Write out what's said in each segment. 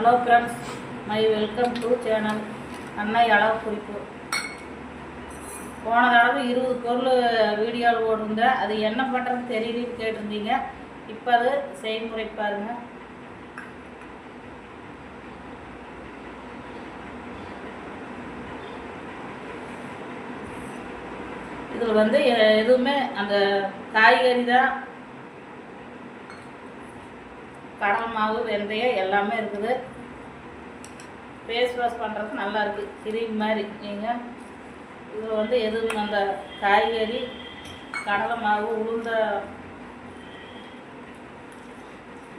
Hello friends my welcome to channel அன்னை அளவு குறிப்பு போன தடவை இருபது பொருள் வீடியோவில் ஓடுங்க அது என்ன பண்ணுறதுன்னு தெரியலன்னு கேட்டிருந்தீங்க. இப்போ அது செய்முறை பாருங்க. இதில் வந்து எதுவுமே அந்த காய்கறி தான் கடலை மாவு வெந்தயம் எல்லாமே இருக்குது. ஃபேஸ் வாஷ் பண்ணுறதுக்கு நல்லாயிருக்கு கிரீம் மாதிரி. நீங்கள் இதில் வந்து எதுவும் அந்த காய்கறி கடலை மாவு உளுந்த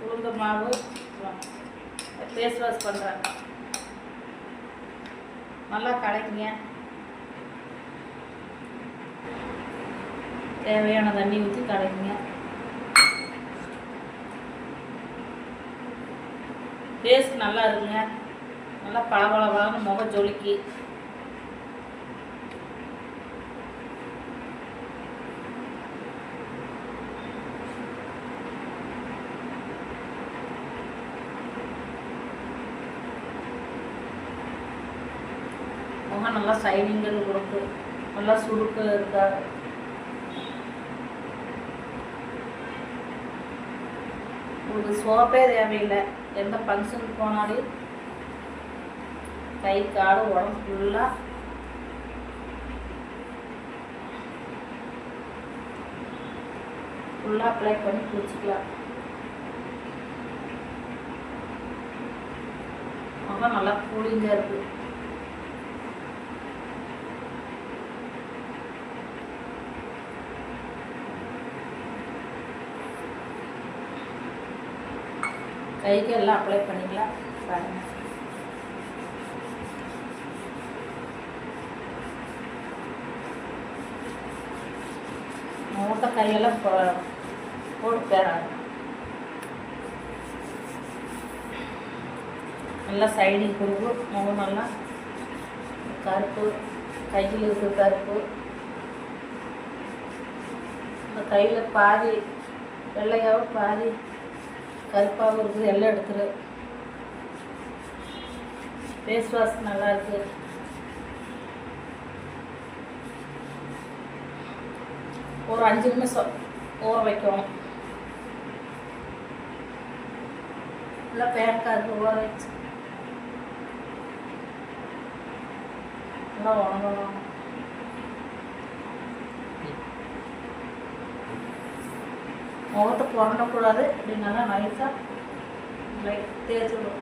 உளுந்த மாவு ஃபேஸ் வாஷ் பண்ணுறேன் நல்லா கலக்குங்க. தேவையான தண்ணி ஊற்றி கலக்குங்க. டேஸ்ட் நல்லா இருக்குங்க. நல்லா பளபளபளன்னு முகம் ஜொலிக்கி. முகம் நல்லா சைனிங் கொடுக்கு. நல்லா சுருக்க இருக்கா? உங்களுக்கு சோப்பே தேவையில்லை. எந்த ஃபங்க்ஷனுக்கு போனாலும் கை காடு உடம்பு ஃபுல்லாக ஃபுல்லாக அப்ளை பண்ணி குளிச்சுக்கலாம் முகம் நல்லா கூலிங்காக இருக்குது கைக்கு எல்லாம் அப்ளை பண்ணிக்கலாம். பாருங்கள் மூட்டை கையெல்லாம் போட்டு பேராது நல்லா சைடிங் கொடுக்கும் முகம் நல்லா கருப்பு கையில் இருக்கிற கருப்பு. இந்த கையில் பாதி வெள்ளையாகவும் பாதி கருப்பாகவும் இருக்குது எல்லாம் எடுத்துரு. ஃபேஸ் வாஷ் நல்லா இருக்குது ஒரு அஞ்சு நிமிஷம் ஊற வைக்கணும் நல்லா பேக்கா இருக்கு ஊற வச்சு. நல்லா உணங்கணும் முகத்தை புரண்டக்கூடாது இப்படி நல்லா நைஸாக லைட் தேய்ச்சி விடும்